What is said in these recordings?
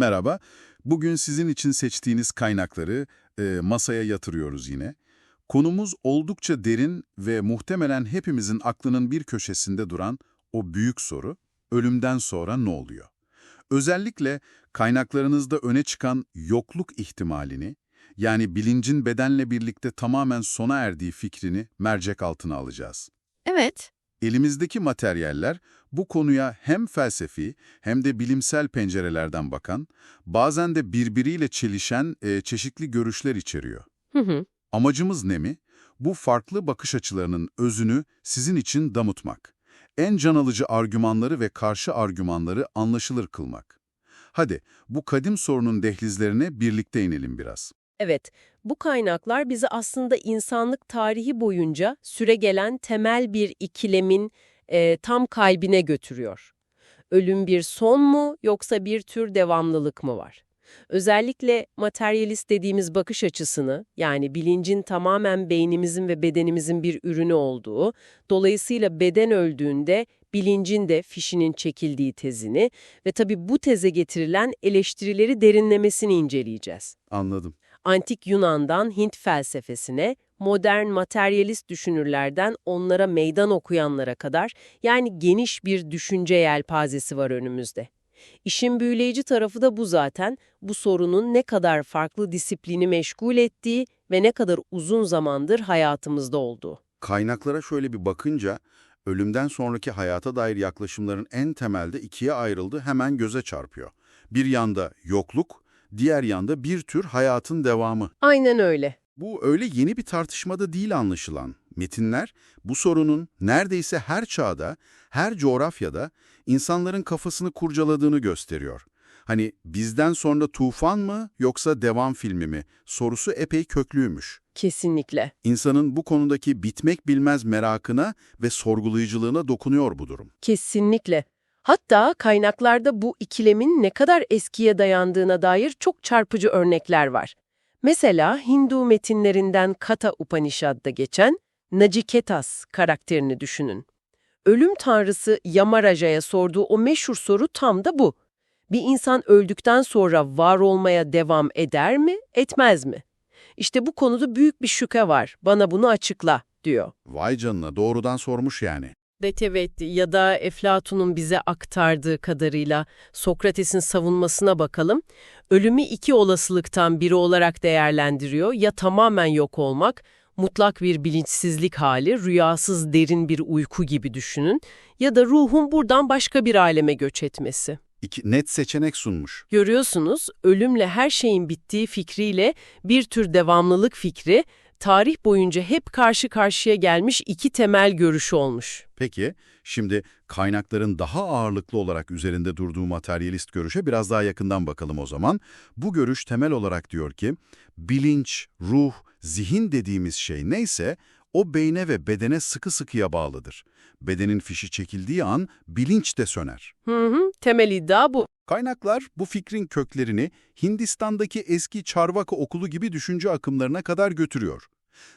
Merhaba. Bugün sizin için seçtiğiniz kaynakları e, masaya yatırıyoruz yine. Konumuz oldukça derin ve muhtemelen hepimizin aklının bir köşesinde duran o büyük soru, ölümden sonra ne oluyor? Özellikle kaynaklarınızda öne çıkan yokluk ihtimalini, yani bilincin bedenle birlikte tamamen sona erdiği fikrini mercek altına alacağız. Evet, Elimizdeki materyaller bu konuya hem felsefi hem de bilimsel pencerelerden bakan, bazen de birbiriyle çelişen e, çeşitli görüşler içeriyor. hı hı. Amacımız ne mi? Bu farklı bakış açılarının özünü sizin için damıtmak. En can alıcı argümanları ve karşı argümanları anlaşılır kılmak. Hadi bu kadim sorunun dehlizlerine birlikte inelim biraz. Evet, bu kaynaklar bizi aslında insanlık tarihi boyunca süregelen temel bir ikilemin e, tam kalbine götürüyor. Ölüm bir son mu yoksa bir tür devamlılık mı var? Özellikle materyalist dediğimiz bakış açısını, yani bilincin tamamen beynimizin ve bedenimizin bir ürünü olduğu, dolayısıyla beden öldüğünde bilincin de fişinin çekildiği tezini ve tabii bu teze getirilen eleştirileri derinlemesini inceleyeceğiz. Anladım. Antik Yunan'dan Hint felsefesine, modern materyalist düşünürlerden onlara meydan okuyanlara kadar yani geniş bir düşünce yelpazesi var önümüzde. İşin büyüleyici tarafı da bu zaten, bu sorunun ne kadar farklı disiplini meşgul ettiği ve ne kadar uzun zamandır hayatımızda olduğu. Kaynaklara şöyle bir bakınca, ölümden sonraki hayata dair yaklaşımların en temelde ikiye ayrıldığı hemen göze çarpıyor. Bir yanda yokluk, diğer yanda bir tür hayatın devamı. Aynen öyle. Bu öyle yeni bir tartışmada değil anlaşılan. Metinler bu sorunun neredeyse her çağda, her coğrafyada insanların kafasını kurcaladığını gösteriyor. Hani bizden sonra tufan mı yoksa devam filmi mi sorusu epey köklüymüş. Kesinlikle. İnsanın bu konudaki bitmek bilmez merakına ve sorgulayıcılığına dokunuyor bu durum. Kesinlikle. Hatta kaynaklarda bu ikilemin ne kadar eskiye dayandığına dair çok çarpıcı örnekler var. Mesela Hindu metinlerinden Kata Upanishad'da geçen Nachiketas karakterini düşünün. Ölüm tanrısı Yamaraja'ya sorduğu o meşhur soru tam da bu. Bir insan öldükten sonra var olmaya devam eder mi, etmez mi? İşte bu konuda büyük bir şüphe var. Bana bunu açıkla, diyor. Vay canına doğrudan sormuş yani. Evet evet ya da Eflatun'un bize aktardığı kadarıyla Sokrates'in savunmasına bakalım. Ölümü iki olasılıktan biri olarak değerlendiriyor. Ya tamamen yok olmak, mutlak bir bilinçsizlik hali, rüyasız derin bir uyku gibi düşünün. Ya da ruhun buradan başka bir aleme göç etmesi. İki net seçenek sunmuş. Görüyorsunuz, ölümle her şeyin bittiği fikriyle bir tür devamlılık fikri, tarih boyunca hep karşı karşıya gelmiş iki temel görüş olmuş. Peki, şimdi kaynakların daha ağırlıklı olarak üzerinde durduğu materyalist görüşe biraz daha yakından bakalım o zaman. Bu görüş temel olarak diyor ki, bilinç, ruh, zihin dediğimiz şey neyse, o beyne ve bedene sıkı sıkıya bağlıdır. Bedenin fişi çekildiği an bilinç de söner. Hı hı, temel iddia bu. Kaynaklar bu fikrin köklerini Hindistan'daki eski Charvaka okulu gibi düşünce akımlarına kadar götürüyor.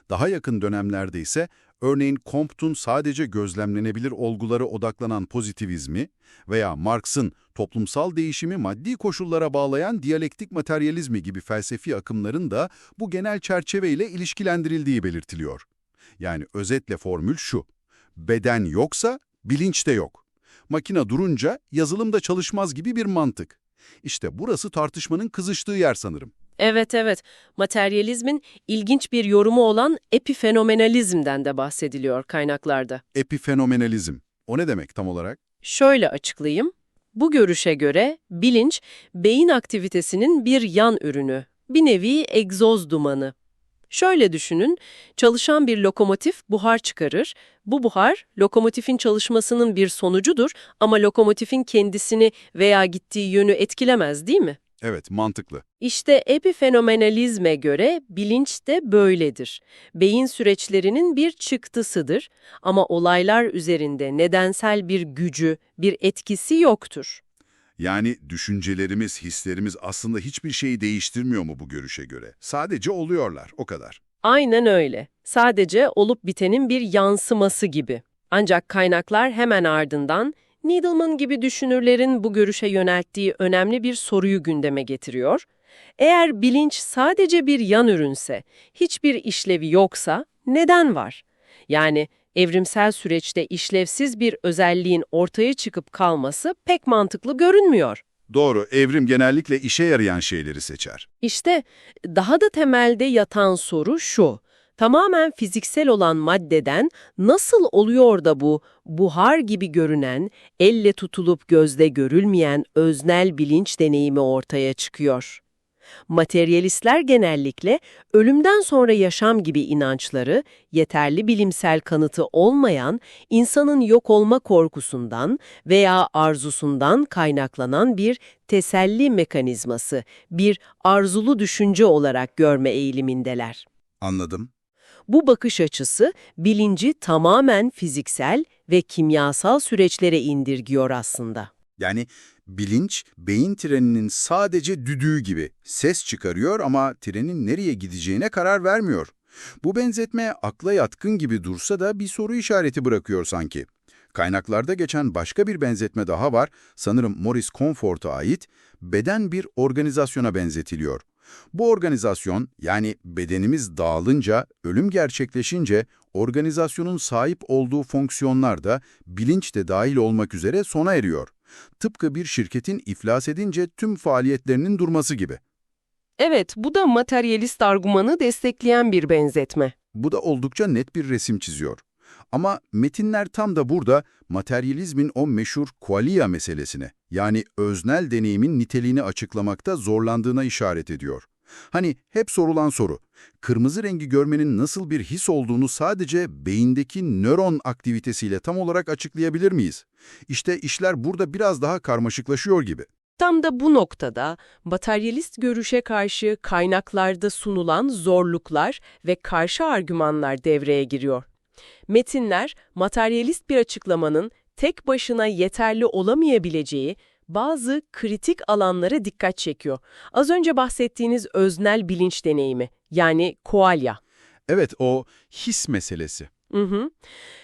Daha yakın dönemlerde ise örneğin Comte'un sadece gözlemlenebilir olgulara odaklanan pozitivizmi veya Marx'ın toplumsal değişimi maddi koşullara bağlayan diyalektik materyalizmi gibi felsefi akımların da bu genel çerçeveyle ilişkilendirildiği belirtiliyor. Yani özetle formül şu, beden yoksa bilinç de yok. Makine durunca yazılım da çalışmaz gibi bir mantık. İşte burası tartışmanın kızıştığı yer sanırım. Evet evet, materyalizmin ilginç bir yorumu olan epifenomenalizmden de bahsediliyor kaynaklarda. Epifenomenalizm. O ne demek tam olarak? Şöyle açıklayayım. Bu görüşe göre bilinç, beyin aktivitesinin bir yan ürünü, bir nevi egzoz dumanı. Şöyle düşünün, çalışan bir lokomotif buhar çıkarır. Bu buhar, lokomotifin çalışmasının bir sonucudur ama lokomotifin kendisini veya gittiği yönü etkilemez değil mi? Evet, mantıklı. İşte epifenomenalizme göre bilinç de böyledir. Beyin süreçlerinin bir çıktısıdır ama olaylar üzerinde nedensel bir gücü, bir etkisi yoktur. Yani düşüncelerimiz, hislerimiz aslında hiçbir şeyi değiştirmiyor mu bu görüşe göre? Sadece oluyorlar, o kadar. Aynen öyle. Sadece olup bitenin bir yansıması gibi. Ancak kaynaklar hemen ardından Needleman gibi düşünürlerin bu görüşe yönelttiği önemli bir soruyu gündeme getiriyor. Eğer bilinç sadece bir yan ürünse, hiçbir işlevi yoksa neden var? Yani evrimsel süreçte işlevsiz bir özelliğin ortaya çıkıp kalması pek mantıklı görünmüyor. Doğru, evrim genellikle işe yarayan şeyleri seçer. İşte daha da temelde yatan soru şu. Tamamen fiziksel olan maddeden nasıl oluyor da bu buhar gibi görünen, elle tutulup gözde görülmeyen öznel bilinç deneyimi ortaya çıkıyor? Materyalistler genellikle ölümden sonra yaşam gibi inançları yeterli bilimsel kanıtı olmayan, insanın yok olma korkusundan veya arzusundan kaynaklanan bir teselli mekanizması, bir arzulu düşünce olarak görme eğilimindeler. Anladım. Bu bakış açısı bilinci tamamen fiziksel ve kimyasal süreçlere indirgiyor aslında. Yani bilinç, beyin treninin sadece düdüğü gibi ses çıkarıyor ama trenin nereye gideceğine karar vermiyor. Bu benzetme akla yatkın gibi dursa da bir soru işareti bırakıyor sanki. Kaynaklarda geçen başka bir benzetme daha var, sanırım Maurice Comfort'a ait, beden bir organizasyona benzetiliyor. Bu organizasyon, yani bedenimiz dağılınca, ölüm gerçekleşince, organizasyonun sahip olduğu fonksiyonlar da bilinç de dahil olmak üzere sona eriyor. Tıpkı bir şirketin iflas edince tüm faaliyetlerinin durması gibi. Evet, bu da materyalist argümanı destekleyen bir benzetme. Bu da oldukça net bir resim çiziyor. Ama metinler tam da burada materyalizmin o meşhur qualia meselesine, yani öznel deneyimin niteliğini açıklamakta zorlandığına işaret ediyor. Hani hep sorulan soru, kırmızı rengi görmenin nasıl bir his olduğunu sadece beyindeki nöron aktivitesiyle tam olarak açıklayabilir miyiz? İşte işler burada biraz daha karmaşıklaşıyor gibi. Tam da bu noktada materyalist görüşe karşı kaynaklarda sunulan zorluklar ve karşı argümanlar devreye giriyor. Metinler, materyalist bir açıklamanın tek başına yeterli olamayabileceği bazı kritik alanlara dikkat çekiyor. Az önce bahsettiğiniz öznel bilinç deneyimi, yani koalya. Evet, o his meselesi. Hı hı.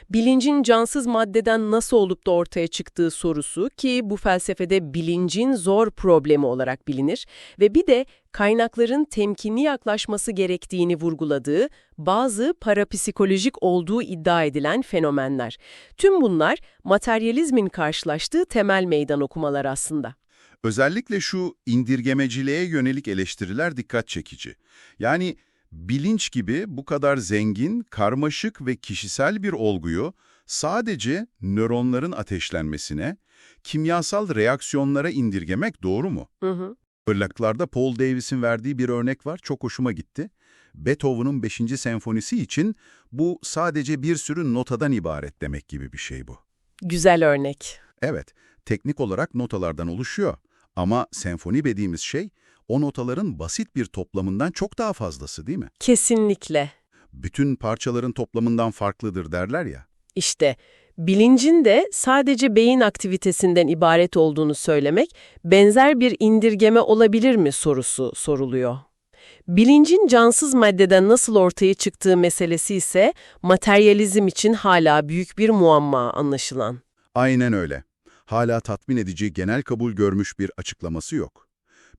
Bilincin cansız maddeden nasıl olup da ortaya çıktığı sorusu ki bu felsefede bilincin zor problemi olarak bilinir ve bir de kaynakların temkinli yaklaşması gerektiğini vurguladığı bazı parapsikolojik olduğu iddia edilen fenomenler. Tüm bunlar materyalizmin karşılaştığı temel meydan okumalar aslında. Özellikle şu indirgemeciliğe yönelik eleştiriler dikkat çekici. Yani bilinç gibi bu kadar zengin, karmaşık ve kişisel bir olguyu sadece nöronların ateşlenmesine, kimyasal reaksiyonlara indirgemek doğru mu? Hı hı. Irlaklarda Paul Davis'in verdiği bir örnek var, çok hoşuma gitti. Beethoven'ın 5. senfonisi için bu sadece bir sürü notadan ibaret demek gibi bir şey bu. Güzel örnek. Evet, teknik olarak notalardan oluşuyor. Ama senfoni dediğimiz şey, o notaların basit bir toplamından çok daha fazlası değil mi? Kesinlikle. Bütün parçaların toplamından farklıdır derler ya. İşte bilincin de sadece beyin aktivitesinden ibaret olduğunu söylemek benzer bir indirgeme olabilir mi sorusu soruluyor. Bilincin cansız maddeden nasıl ortaya çıktığı meselesi ise materyalizm için hala büyük bir muamma anlaşılan. Aynen öyle. Hala tatmin edici genel kabul görmüş bir açıklaması yok.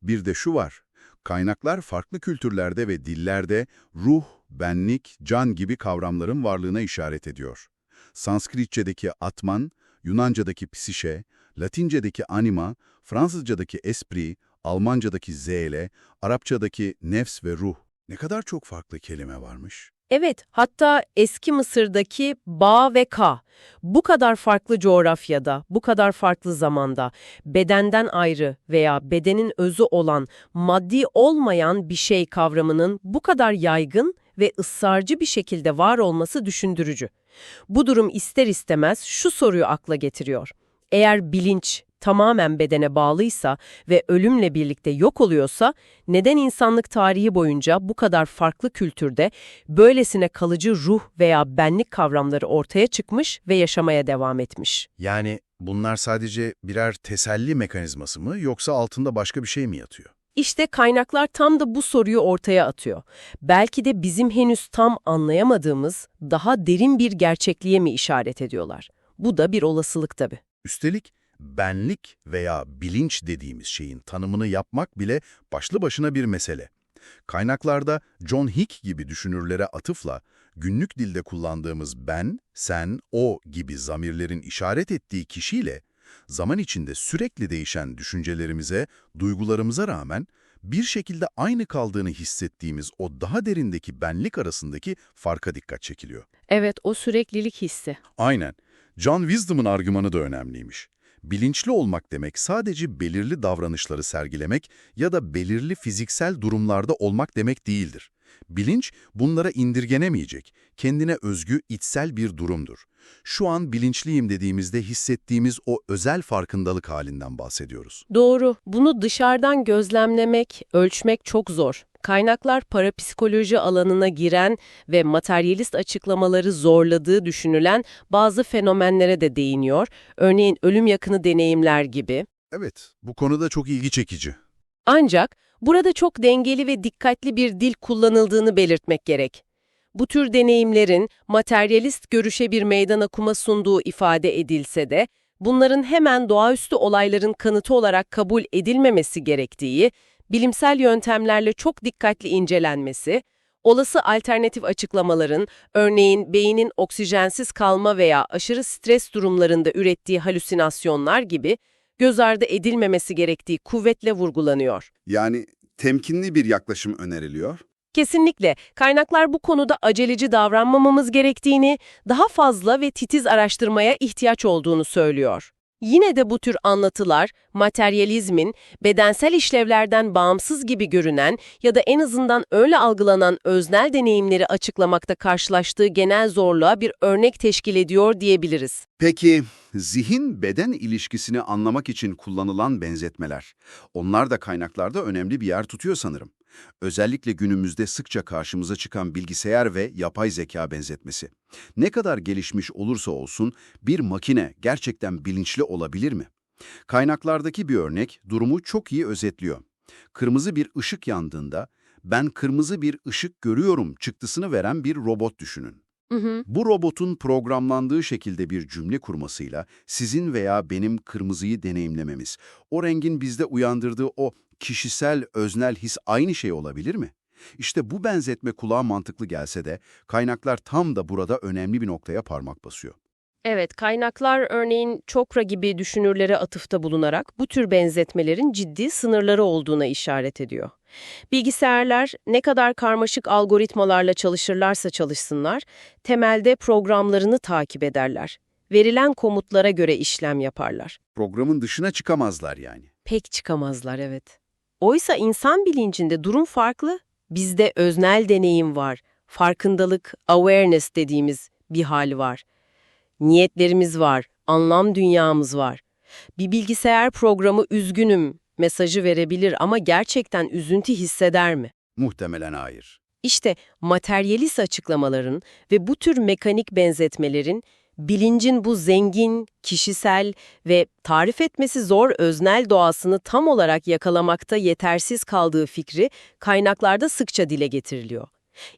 Bir de şu var, kaynaklar farklı kültürlerde ve dillerde ruh, benlik, can gibi kavramların varlığına işaret ediyor. Sanskritçedeki atman, Yunancadaki psişe, Latince'deki anima, Fransızcadaki esprit, Almancadaki zeyle, Arapçadaki nefs ve ruh. Ne kadar çok farklı kelime varmış. Evet, hatta eski Mısır'daki Ba ve Ka, bu kadar farklı coğrafyada, bu kadar farklı zamanda, bedenden ayrı veya bedenin özü olan, maddi olmayan bir şey kavramının bu kadar yaygın ve ısrarcı bir şekilde var olması düşündürücü. Bu durum ister istemez şu soruyu akla getiriyor. Eğer bilinç tamamen bedene bağlıysa ve ölümle birlikte yok oluyorsa, neden insanlık tarihi boyunca bu kadar farklı kültürde böylesine kalıcı ruh veya benlik kavramları ortaya çıkmış ve yaşamaya devam etmiş? Yani bunlar sadece birer teselli mekanizması mı yoksa altında başka bir şey mi yatıyor? İşte kaynaklar tam da bu soruyu ortaya atıyor. Belki de bizim henüz tam anlayamadığımız daha derin bir gerçekliğe mi işaret ediyorlar? Bu da bir olasılık tabii. Üstelik benlik veya bilinç dediğimiz şeyin tanımını yapmak bile başlı başına bir mesele. Kaynaklarda John Hick gibi düşünürlere atıfla günlük dilde kullandığımız ben, sen, o gibi zamirlerin işaret ettiği kişiyle zaman içinde sürekli değişen düşüncelerimize, duygularımıza rağmen bir şekilde aynı kaldığını hissettiğimiz o daha derindeki benlik arasındaki farka dikkat çekiliyor. Evet, o süreklilik hissi. Aynen. John Wisdom'ın argümanı da önemliymiş. Bilinçli olmak demek sadece belirli davranışları sergilemek ya da belirli fiziksel durumlarda olmak demek değildir. Bilinç bunlara indirgenemeyecek, kendine özgü içsel bir durumdur. Şu an bilinçliyim dediğimizde hissettiğimiz o özel farkındalık halinden bahsediyoruz. Doğru. Bunu dışarıdan gözlemlemek, ölçmek çok zor. Kaynaklar parapsikoloji alanına giren ve materyalist açıklamaları zorladığı düşünülen bazı fenomenlere de değiniyor. Örneğin ölüm yakını deneyimler gibi. Evet, bu konuda çok ilgi çekici. Ancak burada çok dengeli ve dikkatli bir dil kullanıldığını belirtmek gerek. Bu tür deneyimlerin materyalist görüşe bir meydan okuma sunduğu ifade edilse de, bunların hemen doğaüstü olayların kanıtı olarak kabul edilmemesi gerektiği, bilimsel yöntemlerle çok dikkatli incelenmesi, olası alternatif açıklamaların, örneğin beynin oksijensiz kalma veya aşırı stres durumlarında ürettiği halüsinasyonlar gibi göz ardı edilmemesi gerektiği kuvvetle vurgulanıyor. Yani temkinli bir yaklaşım öneriliyor. Kesinlikle kaynaklar bu konuda aceleci davranmamamız gerektiğini, daha fazla ve titiz araştırmaya ihtiyaç olduğunu söylüyor. Yine de bu tür anlatılar, materyalizmin bedensel işlevlerden bağımsız gibi görünen ya da en azından öyle algılanan öznel deneyimleri açıklamakta karşılaştığı genel zorluğa bir örnek teşkil ediyor diyebiliriz. Peki zihin-beden ilişkisini anlamak için kullanılan benzetmeler. Onlar da kaynaklarda önemli bir yer tutuyor sanırım. Özellikle günümüzde sıkça karşımıza çıkan bilgisayar ve yapay zeka benzetmesi. Ne kadar gelişmiş olursa olsun bir makine gerçekten bilinçli olabilir mi? Kaynaklardaki bir örnek durumu çok iyi özetliyor. Kırmızı bir ışık yandığında ben kırmızı bir ışık görüyorum çıktısını veren bir robot düşünün. Hı hı. Bu robotun programlandığı şekilde bir cümle kurmasıyla sizin veya benim kırmızıyı deneyimlememiz, o rengin bizde uyandırdığı o kişisel, öznel his aynı şey olabilir mi? İşte bu benzetme kulağa mantıklı gelse de kaynaklar tam da burada önemli bir noktaya parmak basıyor. Evet, kaynaklar örneğin Chopra gibi düşünürlere atıfta bulunarak bu tür benzetmelerin ciddi sınırları olduğuna işaret ediyor. Bilgisayarlar ne kadar karmaşık algoritmalarla çalışırlarsa çalışsınlar, temelde programlarını takip ederler. Verilen komutlara göre işlem yaparlar. Programın dışına çıkamazlar yani. Pek çıkamazlar evet. Oysa insan bilincinde durum farklı. Bizde öznel deneyim var, farkındalık, awareness dediğimiz bir hal var. Niyetlerimiz var, anlam dünyamız var. Bir bilgisayar programı üzgünüm mesajı verebilir ama gerçekten üzüntü hisseder mi? Muhtemelen hayır. İşte materyalist açıklamaların ve bu tür mekanik benzetmelerin bilincin bu zengin, kişisel ve tarif etmesi zor öznel doğasını tam olarak yakalamakta yetersiz kaldığı fikri kaynaklarda sıkça dile getiriliyor.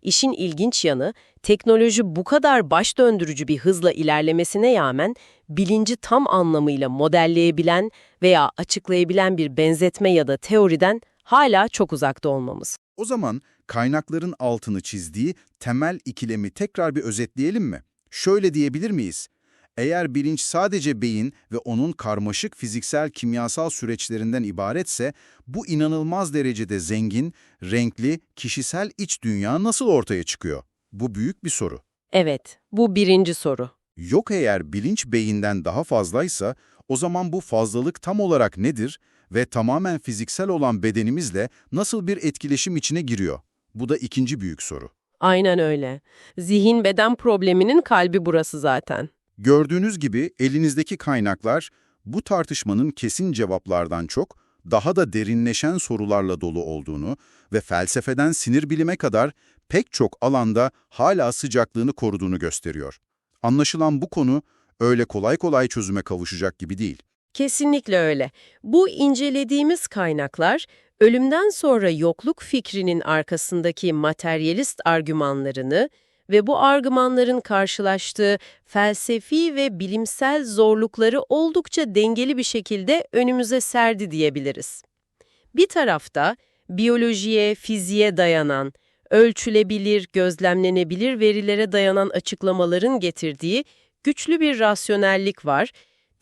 İşin ilginç yanı, teknoloji bu kadar baş döndürücü bir hızla ilerlemesine rağmen bilinci tam anlamıyla modelleyebilen veya açıklayabilen bir benzetme ya da teoriden hala çok uzakta olmamız. O zaman kaynakların altını çizdiği temel ikilemi tekrar bir özetleyelim mi? Şöyle diyebilir miyiz? Eğer bilinç sadece beyin ve onun karmaşık fiziksel kimyasal süreçlerinden ibaretse, bu inanılmaz derecede zengin, renkli, kişisel iç dünya nasıl ortaya çıkıyor? Bu büyük bir soru. Evet, bu birinci soru. Yok eğer bilinç beyinden daha fazlaysa, o zaman bu fazlalık tam olarak nedir ve tamamen fiziksel olan bedenimizle nasıl bir etkileşim içine giriyor? Bu da ikinci büyük soru. Aynen öyle. Zihin beden probleminin kalbi burası zaten. Gördüğünüz gibi elinizdeki kaynaklar bu tartışmanın kesin cevaplardan çok daha da derinleşen sorularla dolu olduğunu ve felsefeden sinir bilime kadar pek çok alanda hala sıcaklığını koruduğunu gösteriyor. Anlaşılan bu konu öyle kolay kolay çözüme kavuşacak gibi değil. Kesinlikle öyle. Bu incelediğimiz kaynaklar, ölümden sonra yokluk fikrinin arkasındaki materyalist argümanlarını ve bu argümanların karşılaştığı felsefi ve bilimsel zorlukları oldukça dengeli bir şekilde önümüze serdi diyebiliriz. Bir tarafta biyolojiye, fiziğe dayanan, ölçülebilir, gözlemlenebilir verilere dayanan açıklamaların getirdiği güçlü bir rasyonellik var.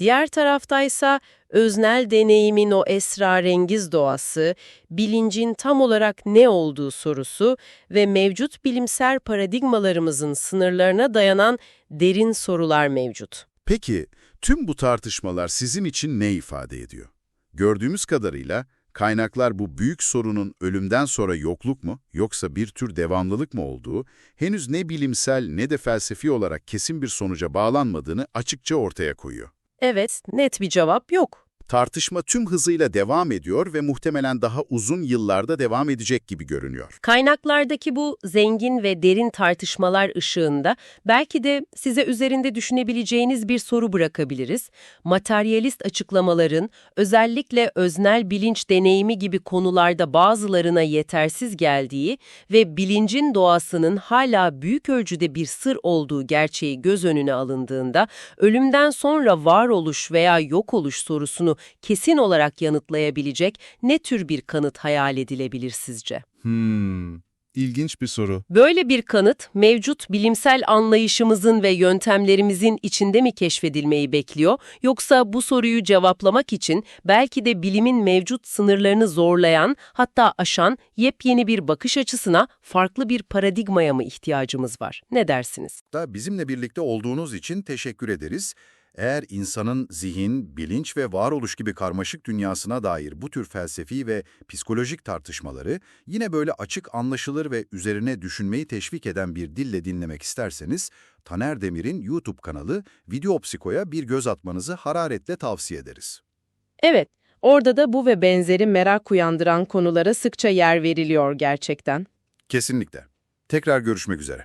Diğer taraftaysa öznel deneyimin o esrarengiz doğası, bilincin tam olarak ne olduğu sorusu ve mevcut bilimsel paradigmalarımızın sınırlarına dayanan derin sorular mevcut. Peki, tüm bu tartışmalar sizin için ne ifade ediyor? Gördüğümüz kadarıyla kaynaklar bu büyük sorunun ölümden sonra yokluk mu yoksa bir tür devamlılık mı olduğu, henüz ne bilimsel ne de felsefi olarak kesin bir sonuca bağlanmadığını açıkça ortaya koyuyor. Evet, net bir cevap yok. Tartışma tüm hızıyla devam ediyor ve muhtemelen daha uzun yıllarda devam edecek gibi görünüyor. Kaynaklardaki bu zengin ve derin tartışmalar ışığında belki de size üzerinde düşünebileceğiniz bir soru bırakabiliriz. Materyalist açıklamaların özellikle öznel bilinç deneyimi gibi konularda bazılarına yetersiz geldiği ve bilincin doğasının hala büyük ölçüde bir sır olduğu gerçeği göz önüne alındığında ölümden sonra varoluş veya yok oluş sorusunu kesin olarak yanıtlayabilecek ne tür bir kanıt hayal edilebilir sizce? Hmm, ilginç bir soru. Böyle bir kanıt mevcut bilimsel anlayışımızın ve yöntemlerimizin içinde mi keşfedilmeyi bekliyor yoksa bu soruyu cevaplamak için belki de bilimin mevcut sınırlarını zorlayan hatta aşan yepyeni bir bakış açısına farklı bir paradigmaya mı ihtiyacımız var? Ne dersiniz? Da bizimle birlikte olduğunuz için teşekkür ederiz. Eğer insanın zihin, bilinç ve varoluş gibi karmaşık dünyasına dair bu tür felsefi ve psikolojik tartışmaları yine böyle açık, anlaşılır ve üzerine düşünmeyi teşvik eden bir dille dinlemek isterseniz, Taner Demir'in YouTube kanalı Videopsiko'ya bir göz atmanızı hararetle tavsiye ederiz. Evet, orada da bu ve benzeri merak uyandıran konulara sıkça yer veriliyor gerçekten. Kesinlikle. Tekrar görüşmek üzere.